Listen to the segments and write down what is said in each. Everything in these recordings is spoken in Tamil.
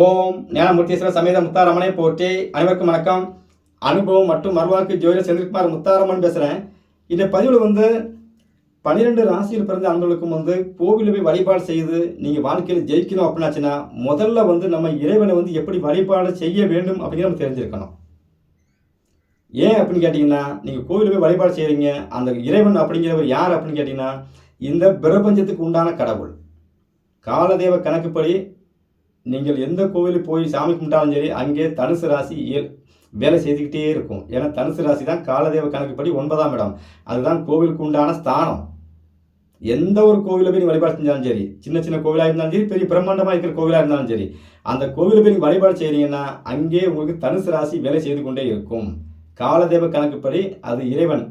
ஓம் ஞானமூர்த்தீஸ்வரர் சமேத முத்தாரம்மனை போற்றி அனைவருக்கும் வணக்கம். அனுபவம் மற்றும் மறுவாக்கு ஜோதிட செந்தில்குமார் முத்தாரம்மன் பேசுகிறேன் இந்த பதிவில் வந்து பன்னிரெண்டு ராசியில் பிறந்த அன்பர்களுக்கும் வந்து கோவிலில் போய் வழிபாடு செய்து நீங்கள் வாழ்க்கையில் ஜெயிக்கணும் அப்படின்னாச்சுன்னா முதல்ல வந்து நம்ம இறைவனை வந்து எப்படி வழிபாடு செய்ய வேண்டும் அப்படிங்கிற நம்ம தெரிஞ்சிருக்கணும். ஏன் அப்படின்னு கேட்டிங்கன்னா நீங்கள் கோவிலில் போய் வழிபாடு செய்கிறீங்க அந்த இறைவன் அப்படிங்கிறவர் யார் அப்படின்னு கேட்டிங்கன்னா இந்த பிரபஞ்சத்துக்கு உண்டான கடவுள். காலதேவ கணக்குப்படி நீங்கள் எந்த கோவிலுக்கு போய் சாமி கும்பிட்டாலும் சரி அங்கே தனுசு ராசி இயல் வேலை செய்துக்கிட்டே இருக்கும். ஏன்னா தனுசு ராசி தான் காலதேவ கணக்குப்படி ஒன்பதாம் இடம். அதுதான் கோவிலுக்கு உண்டான ஸ்தானம். எந்த ஒரு கோவிலை போய் நீ வழிபாடு செஞ்சாலும் சரி சின்ன சின்ன கோவிலாக இருந்தாலும் சரி பெரிய பிரம்மாண்டமாக இருக்கிற கோவிலாக இருந்தாலும் சரி அந்த கோவிலை போய் நீங்கள் வழிபாடு செய்கிறீங்கன்னா அங்கே உங்களுக்கு தனுசு ராசி வேலை செய்து கொண்டே இருக்கும். காலதேவ கணக்குப்படி அது இறைவன்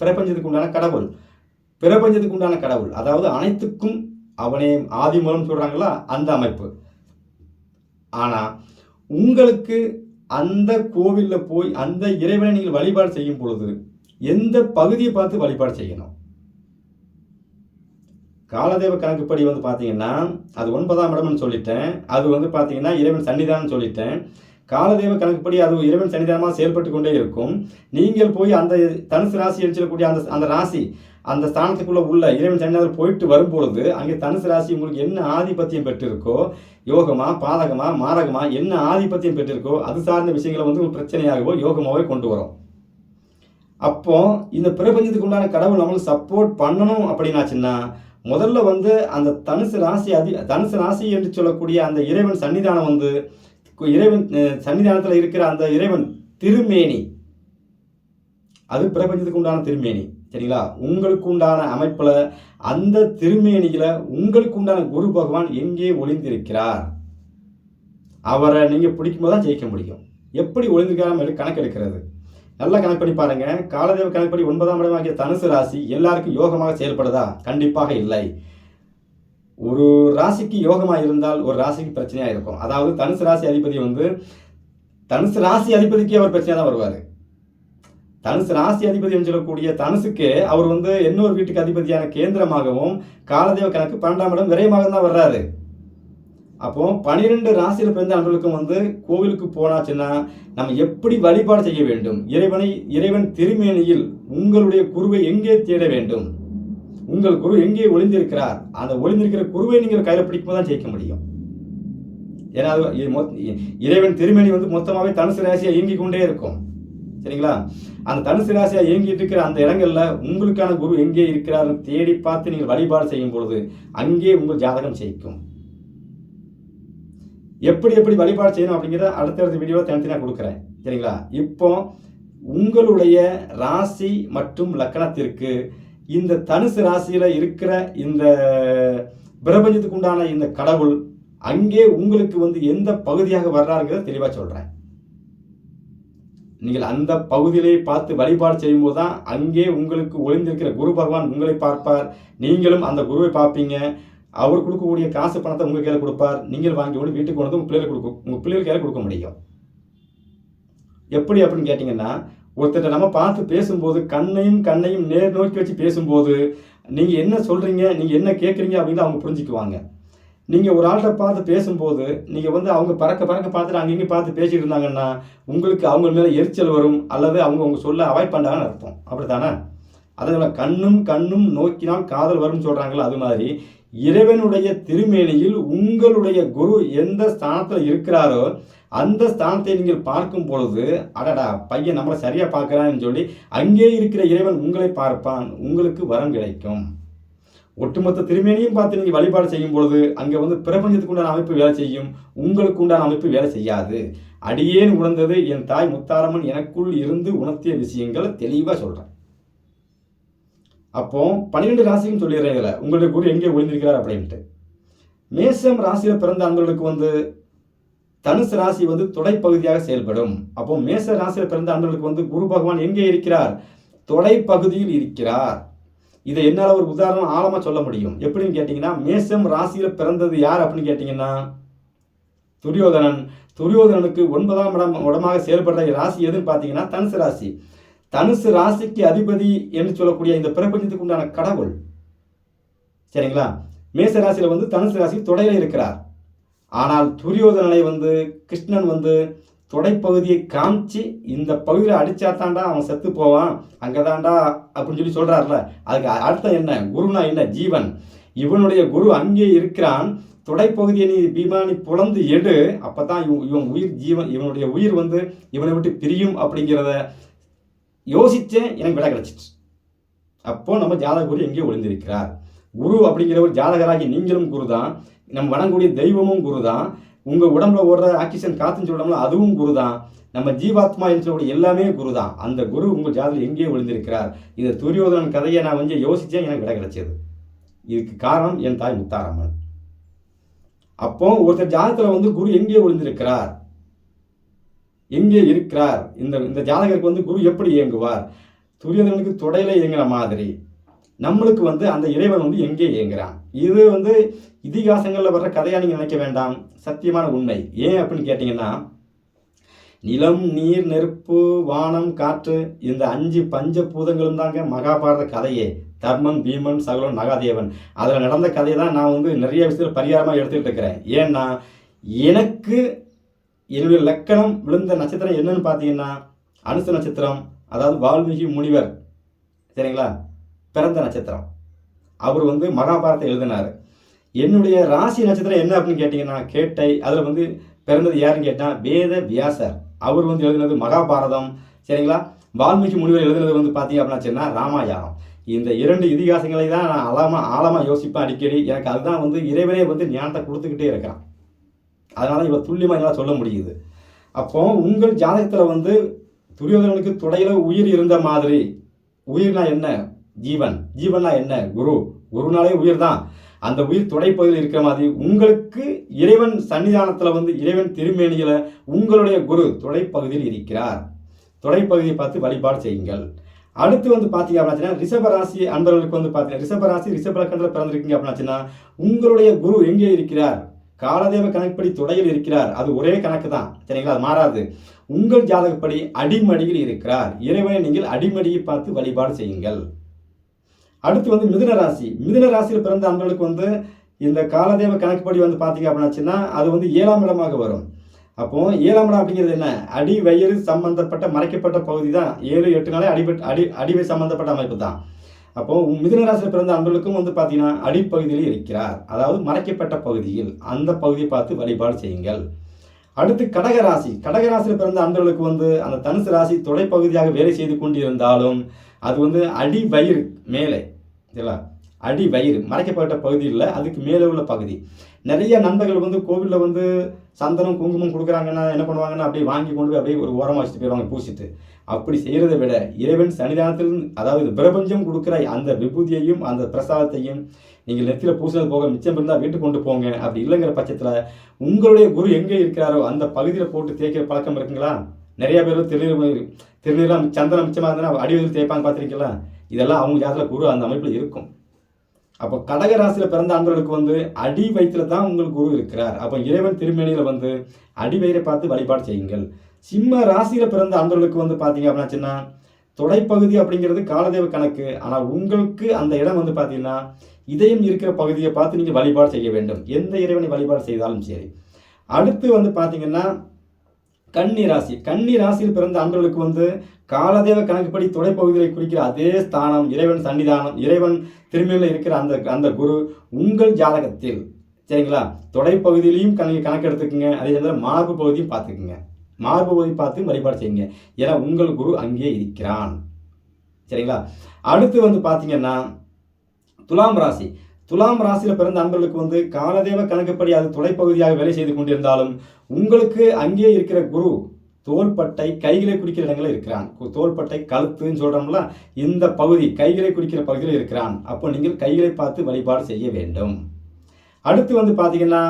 பிரபஞ்சத்துக்கு உண்டான கடவுள். பிரபஞ்சத்துக்கு உண்டான கடவுள். அதாவது அனைத்துக்கும் அவனே ஆதி மூலம் சொல்கிறாங்களா அந்த அமைப்பு. ஆனால் உங்களுக்கு அந்த கோவிலில் போய் அந்த இறைவனை நீங்கள் வழிபாடு செய்யும் பொழுது எந்த பகுதியை பார்த்து வழிபாடு செய்யணும்? காலதேவ கணக்குப்படி வந்து பார்த்தீங்கன்னா அது ஒன்பதாம் இடம்னு சொல்லிட்டேன். அது வந்து பார்த்தீங்கன்னா இறைவன் சன்னிதானம் சொல்லிட்டேன். காலதேவ கணக்குப்படி அது இறைவன் சன்னிதானமாக செயல்பட்டு கொண்டே இருக்கும். நீங்கள் போய் அந்த தனுசு ராசி அடிச்சிடக்கூடிய அந்த அந்த ராசி அந்த ஸ்தானத்துக்குள்ளே உள்ள இறைவன் சன்னிதானம் போயிட்டு வரும்பொழுது அங்கே தனுசு ராசி உங்களுக்கு என்ன ஆதிபத்தியம் பெற்றிருக்கோ யோகமா பாதகமா மாரகமா என்ன ஆதிபத்தியம் பெற்றிருக்கோ அது சார்ந்த விஷயங்களை வந்து ஒரு பிரச்சனையாகவோ யோகமாகவே கொண்டு வரும். அப்போ இந்த பிரபஞ்சத்துக்கு உண்டான கடவுள் நம்மளுக்கு சப்போர்ட் பண்ணணும் அப்படின்னாச்சுன்னா முதல்ல வந்து அந்த தனுசு ராசி அதி தனுசு ராசி என்று சொல்லக்கூடிய அந்த இறைவன் சன்னிதானம் வந்து இறைவன் சன்னிதானத்தில் இருக்கிற அந்த இறைவன் திருமேனி. அது பிரபஞ்சத்துக்கு உண்டான திருமேனி. சரிங்களா? உங்களுக்கு உண்டான அமைப்பில் அந்த திருமேனியில் உங்களுக்கு உண்டான குரு பகவான் எங்கே ஒளிந்திருக்கிறார்? அவரை நீங்கள் பிடிக்கும்போது தான் ஜெயிக்க முடியும். எப்படி ஒளிந்திருக்காமல் கணக்கு எடுக்கிறது நல்லா கணக்கு பண்ணி பாருங்க. காலதேவ கணக்குப்படி ஒன்பதாம் இடமாகிய தனுசு ராசி எல்லாருக்கும் யோகமாக செயல்படுதா? கண்டிப்பாக இல்லை. ஒரு ராசிக்கு யோகமாக இருந்தால் ஒரு ராசிக்கு பிரச்சனையாக இருக்கும். அதாவது தனுசு ராசி அதிபதி வந்து தனுசு ராசி அதிபதிக்கே அவர் பிரச்சனையாக தான் வருவார். தனுசு ராசி அதிபதி சொல்லக்கூடிய தனுசுக்கு அவர் வந்து இன்னொரு வீட்டுக்கு அதிபதியான கேந்திரமாகவும் காலதேவ கணக்கு பன்னெண்டாம் இடம் விரயமாக தான் வர்றாரு. அப்போ பனிரெண்டு ராசியில் பிறந்த அன்பர்களுக்கும் வந்து கோவிலுக்கு போனாச்சுன்னா நம்ம எப்படி வழிபாடு செய்ய வேண்டும்? இறைவனை இறைவன் திருமேனியில் உங்களுடைய குருவை எங்கே தேட வேண்டும்? உங்கள் குரு எங்கே ஒளிந்திருக்கிறார்? அந்த ஒளிந்திருக்கிற குருவை நீங்கள் கையில் பிடிக்கும் தான் ஜெயிக்க முடியும். ஏன்னா அது இறைவன் திருமேனி வந்து மொத்தமாகவே தனுசு ராசியாக இயங்கிக் கொண்டே இருக்கும். சரிங்களா? அந்த தனுசு ராசியாக இயங்கிட்டு இருக்கிற அந்த இடங்களில் உங்களுக்கான குரு எங்கே இருக்கிறார் தேடி பார்த்து நீங்கள் வழிபாடு செய்யும் பொழுது அங்கே உங்கள் ஜாதகம் செய்யும் எப்படி எப்படி வழிபாடு செய்யணும் அப்படிங்கிறத அடுத்தடுத்த வீடியோவில் தனித்தனியாக கொடுக்குறேன். சரிங்களா? இப்போ உங்களுடைய ராசி மற்றும் லக்கணத்திற்கு இந்த தனுசு ராசியில் இருக்கிற இந்த பிரபஞ்சத்துக்கு உண்டான இந்த கடவுள் அங்கே உங்களுக்கு வந்து எந்த பகுதியாக வர்றாருங்கிறத தெளிவாக சொல்கிறேன் நீங்கள் அந்த பகுதியிலே பார்த்து வழிபாடு செய்யும்போது தான் அங்கே உங்களுக்கு ஒளிந்திருக்கிற குரு பகவான் உங்களை பார்ப்பார். நீங்களும் அந்த குருவை பார்ப்பீங்க. அவர் கொடுக்கக்கூடிய காசு பணத்தை உங்கள் கையில் கொடுப்பார். நீங்கள் வாங்கி கொண்டு வீட்டுக்கு கொண்டு உங்கள் பிள்ளைகள் கொடுக்கும் உங்கள் பிள்ளைகள் கையில் கொடுக்க முடியும். எப்படி அப்படின்னு கேட்டிங்கன்னா ஒருத்தர் நம்ம பார்த்து பேசும்போது கண்ணையும் கண்ணையும் நேர் நோக்கி வச்சு பேசும்போது நீங்கள் என்ன சொல்கிறீங்க நீங்கள் என்ன கேட்குறீங்க அப்படின்னு அவங்க புரிஞ்சுக்குவாங்க. நீங்கள் ஒரு ஆள்கிட்ட பார்த்து பேசும்போது நீங்கள் வந்து அவங்க பறக்க பறக்க பார்த்துட்டு அங்கங்கே பார்த்து பேசிட்டு இருந்தாங்கன்னா உங்களுக்கு அவங்க மேலே எரிச்சல் வரும் அல்லது அவங்க அவங்க சொல்ல அவாய்ட் பண்ணாங்கன்னு அர்த்தம். அப்படி தானே அதனால் கண்ணும் கண்ணும் நோக்கினால் காதல் வரும்னு சொல்கிறாங்களோ அது மாதிரி. இறைவனுடைய திருமேனியில் உங்களுடைய குரு எந்த ஸ்தானத்தில் இருக்கிறாரோ அந்த ஸ்தானத்தை நீங்கள் பார்க்கும் பொழுது அடடா பையன் நம்மளை சரியாக பார்க்குறான்னு சொல்லி அங்கே இருக்கிற இறைவன் உங்களை பார்ப்பான் உங்களுக்கு வரம் கிடைக்கும். ஒட்டுமொத்த திருமேனியும் பார்த்து நீங்கள் வழிபாடு செய்யும் பொழுது அங்கே வந்து பிரபஞ்சத்துக்கு உண்டான அமைப்பு வேலை செய்யும் உங்களுக்கு உண்டான அமைப்பு வேலை செய்யாது. அடியேன் உணர்ந்தது என் தாய் முத்தாரம்மன் எனக்குள் இருந்து உணர்த்திய விஷயங்களை தெளிவாக சொல்கிறேன் அப்போ பன்னிரெண்டு ராசிக்கும் சொல்லிடுறேன் இதில். உங்களுடைய குரு எங்கே ஒளிந்திருக்கிறார் அப்படின்ட்டு. மேசம் ராசியில் பிறந்த அன்பர்களுக்கு வந்து தனுசு ராசி வந்து தொடைப்பகுதியாக செயல்படும். அப்போ மேச ராசியில் பிறந்த அன்பர்களுக்கு வந்து குரு பகவான் எங்கே இருக்கிறார்? தொடைப்பகுதியில் இருக்கிறார். இதை என்னால் ஒரு உதாரணம் ஆழமாக சொல்ல முடியும். எப்படின்னு கேட்டிங்கன்னா மேசம் ராசியில் பிறந்தது யார் அப்படின்னு கேட்டிங்கன்னா துரியோதனன். துரியோதனனுக்கு ஒன்பதாம் இடம் உடமாக செயல்படுற ராசி எதுன்னு பார்த்தீங்கன்னா தனுசு ராசி. தனுசு ராசிக்கு அதிபதி என்று சொல்லக்கூடிய இந்த பிரபஞ்சத்துக்கு உண்டான கடவுள். சரிங்களா? மேச ராசியில் வந்து தனுசு ராசி தொடையில் இருக்கிறார். ஆனால் துரியோதனனை வந்து கிருஷ்ணன் வந்து தொடைப்பகுதியை காமிச்சு இந்த பகுதியில் அடிச்சா தாண்டா அவன் செத்து போவான். அங்கே தாண்டா அப்படின்னு சொல்லி சொல்கிறார்ல அதுக்கு அர்த்தம் என்ன? குருனா என்ன? ஜீவன். இவனுடைய குரு அங்கே இருக்கிறான். தொடைப்பகுதியை நீ பீமானி புலந்து எடு. அப்போ தான் இவன் இவன் உயிர் ஜீவன் இவனுடைய உயிர் வந்து இவனை விட்டு பிரியும் அப்படிங்கிறத யோசித்தேன் எனக்கு விட கிடச்சிச்சு அப்போ நம்ம ஜாதக குரு எங்கேயோ ஒளிந்திருக்கிறார்? குரு அப்படிங்கிற ஒரு ஜாதகராகி நீங்களும் குரு தான் நம்ம வணங்கக்கூடிய தெய்வமும் குரு தான் உங்கள் உடம்புல ஓடுற ஆக்சிஜன் காத்துன்னு சொல்கிறோம்ல அதுவும் குரு தான் நம்ம ஜீவாத்மா என்று சொல்லக்கூடிய எல்லாமே குரு தான் அந்த குரு உங்கள் ஜாதகம் எங்கேயோ விழுந்திருக்கிறார். இந்த துரியோதனன் கதையை நான் வந்து யோசித்தேன் எனக்கு விட கிடைச்சது. இதுக்கு காரணம் என் தாய் முத்தாரம்மன். அப்போ ஒருத்தர் ஜாதகத்தில் வந்து குரு எங்கே விழுந்திருக்கிறார். எங்கே இருக்கிறார்? இந்த இந்த ஜாதகருக்கு வந்து குரு எப்படி இயங்குவார்? துரியோதனனுக்கு தொடையில இயங்குற மாதிரி. நம்மளுக்கு வந்து அந்த இறைவன் வந்து எங்கே இயங்குறான்? இது வந்து இதிகாசங்களில் வர்ற கதையாக நீங்கள் நினைக்க வேண்டாம். சத்தியமான உண்மை. ஏன் அப்படின்னு கேட்டிங்கன்னா நிலம் நீர் நெருப்பு வானம் காற்று இந்த அஞ்சு பஞ்ச பூதங்களும் தாங்க மகாபாரத கதையே. தர்மன் பீமன் சகலன் நகாதேவன். அதில் நடந்த கதையை தான் நான் வந்து நிறைய விஷயத்தில் பரிகாரமாக எடுத்துக்கிட்டு இருக்கிறேன். ஏன்னா எனக்கு என்னுடைய லக்கணம் விழுந்த நட்சத்திரம் என்னன்னு பார்த்தீங்கன்னா அனுச நட்சத்திரம் அதாவது வால்மீகி முனிவர். சரிங்களா? பிறந்த நட்சத்திரம். அவர் வந்து மகாபாரத்தை எழுதினார். என்னுடைய ராசி நட்சத்திரம் என்ன அப்படின்னு கேட்டிங்கன்னா கேட்டை அதில் வந்து பிறந்தது யாருன்னு கேட்டால் வேத வியாசர். அவர் வந்து எழுதினது மகாபாரதம். சரிங்களா? வால்மீகி முனிவர் எழுதினது வந்து பார்த்தீங்க அப்படின்னா சொன்னா ராமாயணம். இந்த இரண்டு இதிகாசங்களை தான் நான் ஆழமாக ஆழமாக யோசிப்பேன் அடிக்கடி. எனக்கு அதுதான் வந்து இறைவனே வந்து ஞானத்தை கொடுத்துக்கிட்டே இருக்கிறான். அதனால் இவர் துல்லியமாக என்னால் சொல்ல முடியுது. அப்போ உங்கள் ஜாதகத்தில் வந்து துரியோதனனுக்கு துடையில உயிர் இருந்த மாதிரி உயிர்னா என்ன? ஜீவன். ஜீவன்னா என்ன? குரு. குருனாலே உயிர் தான் அந்த உயிர் துடைப்பகுதியில் இருக்கிற மாதிரி உங்களுக்கு இறைவன் சன்னிதானத்தில் வந்து இறைவன் திருமேனியில் உங்களுடைய குரு துடைப்பகுதியில் இருக்கிறார். துடைப்பகுதியை பார்த்து வழிபாடு செய்யுங்கள். அடுத்து வந்து பார்த்தீங்க அப்படின்னா ரிஷப ராசி அன்பர்களுக்கு வந்து பார்த்தீங்கன்னா ரிஷப ராசி ரிஷப லக்கணத்தில் பிறந்திருக்கீங்க அப்படின்னாச்சுன்னா உங்களுடைய குரு எங்கே இருக்கிறார்? காலதேவ கணக்குப்படி துடையில் இருக்கிறார். அது ஒரே கணக்கு தான் சரிங்களா? அது மாறாது. உங்கள் ஜாதகப்படி அடிமடியில் இருக்கிறார். இறைவனை நீங்கள் அடிமடியை பார்த்து வழிபாடு செய்யுங்கள். அடுத்து வந்து மிதுன ராசி. மிதுன ராசியில் பிறந்த அன்பர்களுக்கு வந்து இந்த காலதேவ கணக்குப்படி வந்து பார்த்தீங்க அப்படின்னாச்சுன்னா அது வந்து ஏழாம் இடமாக வரும். அப்போ ஏழாம் இடம் அப்படிங்கிறது என்ன? அடி வயிறு சம்பந்தப்பட்ட மறைக்கப்பட்ட பகுதி தான். ஏழு எட்டு நாளே அடிபட் அடி அடிவை சம்பந்தப்பட்ட அமைப்பு தான். அப்போ மிதுன ராசியில் பிறந்த அன்பர்களுக்கும் வந்து பார்த்தீங்கன்னா அடிப்பகுதியில் இருக்கிறார். அதாவது மறைக்கப்பட்ட பகுதியில். அந்த பகுதியை பார்த்து வழிபாடு செய்யுங்கள். அடுத்து கடகராசி கடகராசியில் பிறந்த அன்பர்களுக்கு வந்து அந்த தனுசு ராசி தொலைப்பகுதியாக வேலை செய்து கொண்டிருந்தாலும் அது வந்து அடி வயிறு மேலே. இதெல்லாம் அடி வயிறு மறைக்கப்பட்ட பகுதியில் அதுக்கு மேலே உள்ள பகுதி. நிறைய நண்பர்கள் வந்து கோவிலில் வந்து சந்தனம் குங்குமம் கொடுக்குறாங்கன்னா என்ன பண்ணுவாங்கன்னா அப்படியே வாங்கி கொண்டு போய் அப்படியே ஒரு ஓரமாக வச்சுட்டு போயிடுவாங்க பூசிட்டு. அப்படி செய்கிறத விட இறைவன் சன்னிதானத்தில் அதாவது பிரபஞ்சம் கொடுக்குற அந்த விபூதியையும் அந்த பிரசாதத்தையும் நீங்கள் நெத்தியில் பூசினது போக மிச்சம் இருந்தால் வீட்டுக்கு கொண்டு போங்க அப்படி இல்லைங்கிற பட்சத்தில் உங்களுடைய குரு எங்கே இருக்கிறாரோ அந்த பகுதியில் போட்டு தேய்க்கிற பழக்கம் இருக்குங்களா? நிறைய பேர் திருநீர் திருநீர்லாம் சந்தனம் மிச்சமாக இருந்தால் அடிவதில் தேய்ப்பாங்க பார்த்துருக்கீங்களா? இதெல்லாம் அவங்க ஜாதத்தில் குரு அந்த அமைப்பில் இருக்கும். அப்போ கடக ராசியில் பிறந்த அன்பர்களுக்கு வந்து அடி வயிற்றுல தான் உங்களுக்கு குரு இருக்கிறார். அப்போ இறைவன் திருமேனியில் வந்து அடி வயிறை பார்த்து வழிபாடு செய்யுங்கள். சிம்ம ராசியில் பிறந்த அன்பர்களுக்கு வந்து பார்த்தீங்க அப்படின்னாச்சுன்னா தொடைப்பகுதி அப்படிங்கிறது காலதேவ கணக்கு. ஆனால் உங்களுக்கு அந்த இடம் வந்து பார்த்தீங்கன்னா இதயம் இருக்கிற பகுதியை பார்த்து நீங்கள் வழிபாடு செய்ய வேண்டும். எந்த இறைவனை வழிபாடு செய்தாலும் சரி. அடுத்து வந்து பார்த்தீங்கன்னா கன்னி ராசி. கன்னி ராசியில் பிறந்த அன்பர்களுக்கு வந்து காலதேவ கணக்குப்படி தொலைப்பகுதிகளை குறிக்கிற அதே ஸ்தானம் இறைவன் சன்னிதானம் இறைவன் திருமையில் இருக்கிற அந்த அந்த குரு உங்கள் ஜாதகத்தில். சரிங்களா? தொடைப்பகுதியிலையும் கணக்கு கணக்கு எடுத்துக்கோங்க அதே நேரத்தில் மார்பு பகுதியும் பார்த்துக்குங்க. மார்பு பகுதி பார்த்து வழிபாடு செய்யுங்க. ஏன்னா உங்கள் குரு அங்கே இருக்கிறான். சரிங்களா? அடுத்து வந்து பார்த்தீங்கன்னா துலாம் ராசி. துலாம் ராசியில் பிறந்த அன்பர்களுக்கு வந்து காலதேவ கணக்குப்படி அது துணைப்பகுதியாக வேலை செய்து கொண்டிருந்தாலும் உங்களுக்கு அங்கே இருக்கிற குரு தோள்பட்டை கைகளை குறிக்கிற இடங்களில் இருக்கிறான். தோள்பட்டை கழுத்துன்னு சொல்கிறோம்ல இந்த பகுதி கைகளை குறிக்கிற பகுதியில் இருக்கிறான். அப்போ நீங்கள் கைகளை பார்த்து வழிபாடு செய்ய வேண்டும். அடுத்து வந்து பார்த்தீங்கன்னா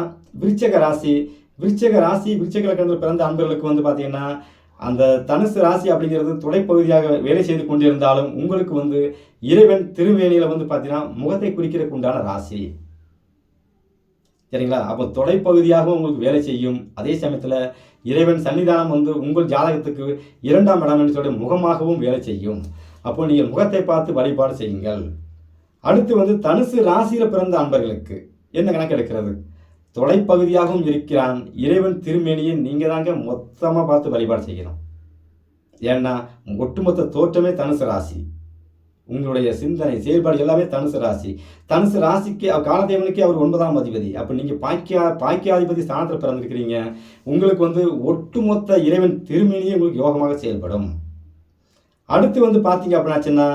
விருச்சக ராசி. விருச்சக ராசி விருச்சக லக்கணத்தில் பிறந்த அன்பர்களுக்கு வந்து பார்த்தீங்கன்னா அந்த தனுசு ராசி அப்படிங்கிறது துணைப்பகுதியாக வேலை செய்து கொண்டிருந்தாலும் உங்களுக்கு வந்து இறைவன் திருவேணியில் வந்து பார்த்தீங்கன்னா முகத்தை குறிக்கிறதுக்கு உண்டான ராசி. சரிங்களா? அப்போ தொடைப்பகுதியாக உங்களுக்கு வேலை செய்யும். அதே சமயத்தில் இறைவன் சன்னிதானம் வந்து உங்கள் ஜாதகத்துக்கு இரண்டாம் இடம் என்று சொல்லி முகமாகவும் வேலை செய்யும். அப்போ நீங்கள் முகத்தை பார்த்து வழிபாடு செய்யுங்கள். அடுத்து வந்து தனுசு ராசியில் பிறந்த அன்பர்களுக்கு என்ன கணக்கு எடுக்கிறது? தொலைப்பகுதியாகவும் இருக்கிறான். இறைவன் திருமேனியை நீங்கள் தாங்க மொத்தமாக பார்த்து வழிபாடு செய்யணும். ஏன்னா ஒட்டுமொத்த தோற்றமே தனுசு ராசி. உங்களுடைய சிந்தனை செயல்பாடு எல்லாமே தனுசு ராசி. தனுசு ராசிக்கு காலதேவனுக்கே அவர் ஒன்பதாம் அதிபதி. அப்போ நீங்கள் பாக்கியா பாக்கியாதிபதி ஸ்தானத்தில் பிறந்திருக்கிறீங்க. உங்களுக்கு வந்து ஒட்டுமொத்த இறைவன் திருமேனியே உங்களுக்கு யோகமாக செயல்படும். அடுத்து வந்து பார்த்தீங்க அப்படின்னாச்சுன்னா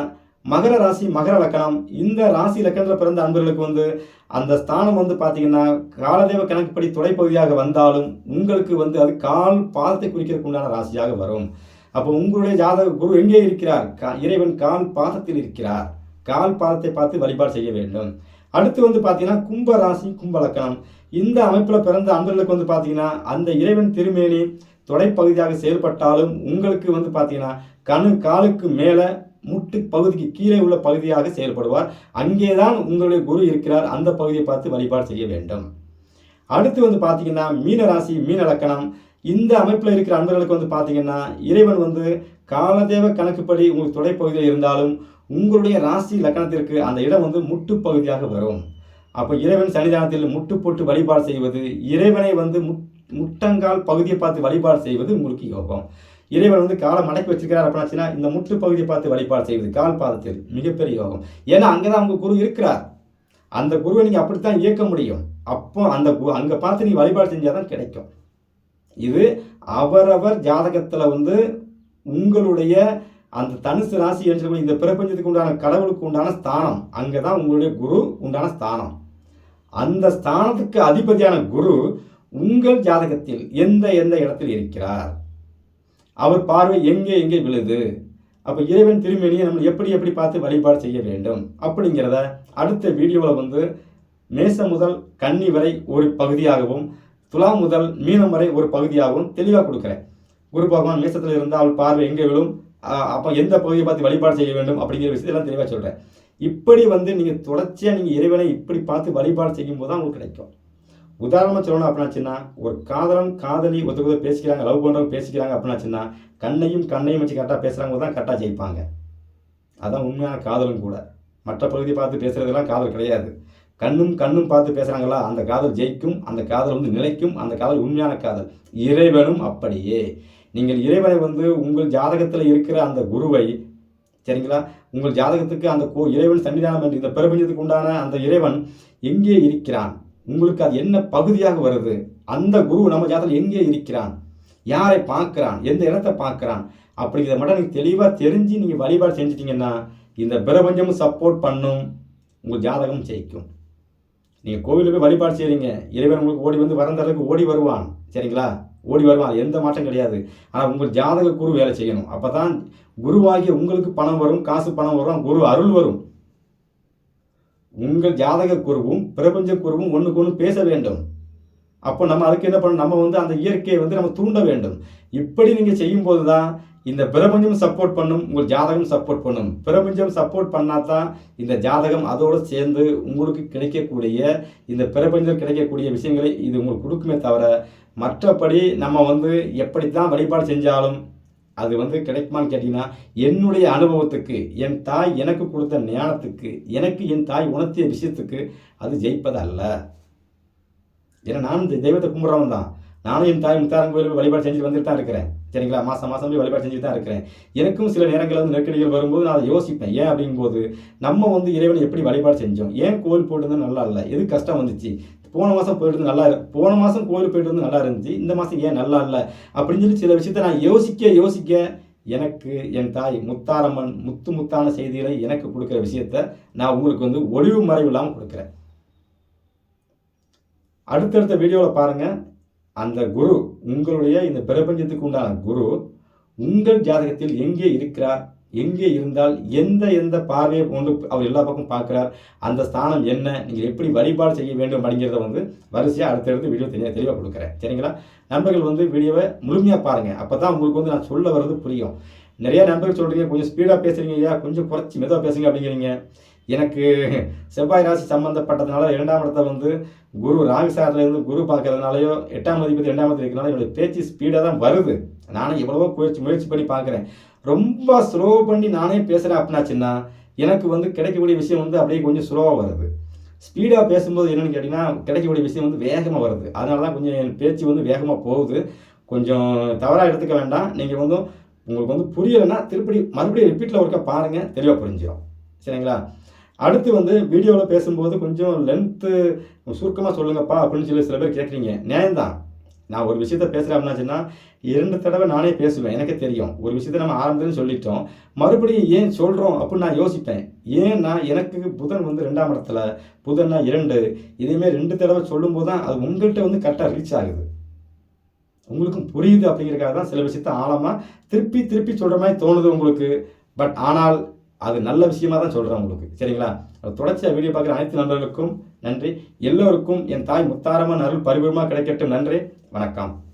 மகர ராசி மகர லக்கணம். இந்த ராசி லக்கணத்தில் பிறந்த அன்பர்களுக்கு வந்து அந்த ஸ்தானம் வந்து பார்த்தீங்கன்னா காலதேவ கணக்குப்படி துணைப்பகுதியாக வந்தாலும் உங்களுக்கு வந்து அது கால் பாதத்தை குறிக்கிறதுக்கு உண்டான ராசியாக வரும். அப்போ உங்களுடைய ஜாதக குரு எங்கே இருக்கிறார்? கா- இறைவன் கால் பாதத்தில் இருக்கிறார். கால் பாதத்தை பார்த்து வழிபாடு செய்ய வேண்டும். அடுத்து வந்து பார்த்தீங்கன்னா கும்ப ராசி கும்ப லக்கணம். இந்த அமைப்பில் பிறந்த அன்பர்களுக்கு வந்து பார்த்தீங்கன்னா அந்த இறைவன் திருமேனி தொடைப்பகுதியாக செயல்பட்டாலும் உங்களுக்கு வந்து பார்த்தீங்கன்னா கணு காலுக்கு மேலே முட்டு பகுதிக்கு கீழே உள்ள பகுதியாக செயல்படுவார். அங்கேதான் உங்களுடைய குரு இருக்கிறார். அந்த பகுதியை பார்த்து வழிபாடு செய்ய வேண்டும். அடுத்து வந்து பார்த்தீங்கன்னா மீன ராசி மீன லக்கணம். இந்த அமைப்பில் இருக்கிற அன்பர்களுக்கு வந்து பார்த்தீங்கன்னா இறைவன் வந்து காலதேவ கணக்குப்படி உங்களுக்கு தொடைப்பகுதியில் இருந்தாலும் உங்களுடைய ராசி லக்கணத்திற்கு அந்த இடம் வந்து முட்டு பகுதியாக வரும். அப்போ இறைவன் சன்னிதானத்தில் முட்டு போட்டு வழிபாடு செய்வது இறைவனை வந்து முட் முட்டங்கால் பகுதியை பார்த்து வழிபாடு செய்வது உங்களுக்கு யோகம். இறைவன் வந்து காலை மடக்கி வச்சிருக்கிறார் அப்படின்னாச்சுன்னா இந்த முற்று பகுதியை பார்த்து வழிபாடு செய்வது கால் பாதத்தில் மிகப்பெரிய யோகம். ஏன்னா அங்கே தான் உங்கள் குரு இருக்கிறார். அந்த குருவை நீங்கள் அப்படித்தான் இயக்க முடியும். அப்போ அந்த கு அங்கே பார்த்து நீங்கள் வழிபாடு செஞ்சால் தான் கிடைக்கும். இது அவரவர் ஜாதகத்தில் வந்து உங்களுடைய அந்த தனுசு ராசி என்று இந்த பிரபஞ்சத்துக்கு உண்டான கடவுளுக்கு உண்டான ஸ்தானம் அங்கே தான் உங்களுடைய குரு உண்டான ஸ்தானம். அந்த ஸ்தானத்துக்கு அதிபதியான குரு உங்கள் ஜாதகத்தில் எந்த எந்த இடத்தில் இருக்கிறார்? அவர் பார்வை எங்கே எங்கே விழுது? அப்போ இறைவன் திருமணியை நம்ம எப்படி எப்படி பார்த்து வழிபாடு செய்ய வேண்டும்? அப்படிங்கிறத அடுத்த வீடியோவில் வந்து மேசம் முதல் கன்னி வரை ஒரு பகுதியாகவும் துலா முதல் மீனம் வரை ஒரு பகுதியாகவும் தெளிவாக கொடுக்குறேன். குரு பகவான் மேசத்தில் இருந்தால் அவள் பார்வை எங்கே விழும்? அப்போ எந்த பகுதியை பார்த்து வழிபாடு செய்ய வேண்டும்? அப்படிங்கிற விஷயத்தெல்லாம் தெளிவாக சொல்கிறேன் இப்படி வந்து நீங்கள் தொடர்ச்சியாக நீங்கள் இறைவனை இப்படி பார்த்து வழிபாடு செய்யும் போது தான் உங்களுக்கு கிடைக்கும். உதாரணமாக சொல்லணும் அப்படின்னாச்சுன்னா ஒரு காதலன் காதலி ஒருத்தர் ஒருத்தர் பேசிக்கிறாங்க லவ் பண்ணுறவங்க பேசிக்கிறாங்க அப்படின்னாச்சுன்னா கண்ணையும் கண்ணையும் வச்சு கரெக்டாக பேசுகிறவங்க தான் கரெக்டாக ஜெயிப்பாங்க. அதான் உண்மையான காதலும் கூட. மற்ற பகுதியை பார்த்து பேசுகிறதுலாம் காதல் கிடையாது. கண்ணும் கண்ணும் பார்த்து பேசுகிறாங்களா அந்த காதல் ஜெயிக்கும் அந்த காதல் வந்து நிலைக்கும் அந்த காதல் உண்மையான காதல். இறைவனும் அப்படியே. நீங்கள் இறைவனை வந்து உங்கள் ஜாதகத்தில் இருக்கிற அந்த குருவை சரிங்களா? உங்கள் ஜாதகத்துக்கு அந்த கோ இறைவன் சன்னிதானம் என்று இந்த பிரபஞ்சத்துக்கு உண்டான அந்த இறைவன் எங்கே இருக்கிறான்? உங்களுக்கு அது என்ன பகுதியாக வருது? அந்த குரு நம்ம ஜாதகம் எங்கே இருக்கிறான்? யாரை பார்க்குறான்? எந்த இடத்தை பார்க்குறான்? அப்படிங்கிறத மட்டும் நீங்கள் தெளிவாக தெரிஞ்சு நீங்கள் வழிபாடு செஞ்சிட்டிங்கன்னா இந்த பிரபஞ்சமும் சப்போர்ட் பண்ணும் உங்கள் ஜாதகம் ஜெயிக்கும். நீங்கள் கோவிலுக்கு போய் வழிபாடு செய்கிறீங்க இறைவன் உங்களுக்கு ஓடி வந்து வரந்த அளவுக்கு ஓடி வருவான். சரிங்களா? ஓடி வருவான். எந்த மாற்றம் கிடையாது. ஆனால் உங்கள் ஜாதக குரு வேலை செய்யணும். அப்போ தான் குருவாகிய உங்களுக்கு பணம் வரும் காசு பணம் வரும் குரு அருள் வரும். உங்கள் ஜாதக குருவும் பிரபஞ்ச குருவும் ஒன்றுக்கு ஒன்று பேச வேண்டும். அப்போ நம்ம அதுக்கு என்ன பண்ணணும்? நம்ம வந்து அந்த இயற்கையை வந்து நம்ம தூண்ட வேண்டும். இப்படி நீங்கள் செய்யும்போது தான் இந்த பிரபஞ்சம் சப்போர்ட் பண்ணும் உங்கள் ஜாதகம் சப்போர்ட் பண்ணும். பிரபஞ்சம் சப்போர்ட் பண்ணால் தான் இந்த ஜாதகம் அதோடு சேர்ந்து உங்களுக்கு கிடைக்கக்கூடிய இந்த பிரபஞ்சம் கிடைக்கக்கூடிய விஷயங்களை இது உங்களுக்கு கொடுக்குமே தவிர மற்றபடி நம்ம வந்து எப்படி தான் வழிபாடு செஞ்சாலும் அது வந்து கிடைக்குமான்னு கேட்டிங்கன்னா என்னுடைய அனுபவத்துக்கு என் தாய் எனக்கு கொடுத்த ஞானத்துக்கு எனக்கு என் தாய் உணர்த்திய விஷயத்துக்கு அது ஜெயிப்பது அல்ல ஏன்னா நானும் இந்த தெய்வத்தை கும்பிட்றவன் தான். நானும் என் தாய் முத்தாரன் கோயிலுக்கு வழிபாடு செஞ்சுட்டு வந்துட்டு தான் இருக்கிறேன். சரிங்களா? மாதம் மாதம் போய் வழிபாடு செஞ்சுட்டு தான் இருக்கிறேன். எனக்கும் சில நேரங்களில் வந்து நெருக்கடிகள் வரும்போது நான் அதை யோசிப்பேன். ஏன் அப்படிங்கும்போது நம்ம வந்து இறைவனை எப்படி வழிபாடு செஞ்சோம்? ஏன் கோயில் போட்டு நல்லா இல்லை? எது கஷ்டம் வந்துச்சு? போன மாதம் போயிட்டு இருந்து நல்லா போன மாதம் கோயில் போயிட்டு வந்து நல்லா இருந்துச்சு. இந்த மாதம் ஏன் நல்லா இல்லை? அப்படின்னு சொல்லி சில விஷயத்தை நான் யோசிக்க யோசிக்க எனக்கு என் தாய் முத்தாரம்மன் முத்து முத்தான செய்திகளை எனக்கு கொடுக்குற விஷயத்த நான் உங்களுக்கு வந்து ஒளிவு மறைவு இல்லாமல் கொடுக்குறேன். அடுத்தடுத்த வீடியோவில் பாருங்கள் அந்த குரு உங்களுடைய இந்த பிரபஞ்சத்துக்கு உண்டான குரு உங்கள் ஜாதகத்தில் எங்கே இருக்கிறார்? எங்கே இருந்தால் எந்த எந்த பார்வையை கொண்டு அவர் எல்லா பக்கம் பார்க்குறார் அந்த ஸ்தானம் என்ன நீங்கள் எப்படி வழிபாடு செய்ய வேண்டும் அப்படிங்கிறத வந்து வரிசையாக அடுத்தடுத்து வீடியோ தெளிவாக தெளிவாக கொடுக்குறேன். சரிங்களா? நண்பர்கள் வந்து வீடியோவை முழுமையாக பாருங்கள் அப்போ தான் உங்களுக்கு வந்து நான் சொல்ல வர்றது புரியும். நிறையா நண்பர்கள் சொல்கிறீங்க கொஞ்சம் ஸ்பீடாக பேசுகிறீங்க ஐயா கொஞ்சம் குறைச்சி மெதுவாக பேசுங்க அப்படிங்கிறீங்க. எனக்கு செவ்வாய் ராசி சம்மந்தப்பட்டதுனால இரண்டாம் இடத்த வந்து குரு ராகுசாரில் குரு பார்க்கறதுனாலையோ எட்டாம் அதிபதி ரெண்டாம் இடத்துல இருக்கிறனால என்னுடைய பேச்சு ஸ்பீடாக தான் வருது. நானும் எவ்வளவோ முயற்சி முயற்சி பண்ணி பார்க்குறேன். ரொம்ப ஸ்லோ பண்ணி நானே பேசுகிறேன் அப்படின்னாச்சுன்னா எனக்கு வந்து கிடைக்கக்கூடிய விஷயம் வந்து அப்படியே கொஞ்சம் ஸ்லோவாக வருது. ஸ்பீடாக பேசும்போது என்னென்னு கேட்டிங்கன்னா கிடைக்கக்கூடிய விஷயம் வந்து வேகமாக வருது. அதனால தான் கொஞ்சம் என் பேச்சு வந்து வேகமாக போகுது. கொஞ்சம் தவறாக எடுத்துக்க வேண்டாம். நீங்கள் வந்து உங்களுக்கு வந்து புரியலைன்னா திருப்பி மறுபடியும் ரிப்பீட்டில் ஒருக்க பாருங்கள் தெளிவாக புரிஞ்சிடும் சரிங்களா? அடுத்து வந்து வீடியோவில் பேசும்போது கொஞ்சம் லென்த்து சுருக்கமாக சொல்லுங்கப்பா அப்படின்னு சொல்லி சில பேர் கேட்குறீங்க நியாயம்தான். நான் ஒரு விஷயத்த பேசுகிறேன் அப்படின்னாச்சுன்னா இரண்டு தடவை நானே பேசுவேன். எனக்கே தெரியும். ஒரு விஷயத்த நம்ம ஆரம்பத்துன்னு சொல்லிட்டோம். மறுபடியும் ஏன் சொல்கிறோம் அப்படின்னு நான் யோசிப்பேன். ஏன்னா எனக்கு புதன் வந்து ரெண்டாம் இடத்துல புதன்னா இரண்டு. இதேமாரி ரெண்டு தடவை சொல்லும்போது தான் அது உங்கள்கிட்ட வந்து கரெக்டாக ரீச் ஆகுது. உங்களுக்கும் புரியுது அப்படிங்கிறக்காக தான் சில விஷயத்த ஆழமாக திருப்பி திருப்பி சொல்கிற மாதிரி தோணுது உங்களுக்கு. பட் ஆனால் அது நல்ல விஷயமா தான் சொல்கிறேன் உங்களுக்கு. சரிங்களா? தொடர்ச்சியாக வீடியோ பார்க்குற அனைத்து நண்பர்களுக்கும் நன்றி. எல்லோருக்கும் என் தாய் முத்தாரமான அருள் பரிபூர்மா கிடைக்கட்டும். நன்றி. வணக்கம்.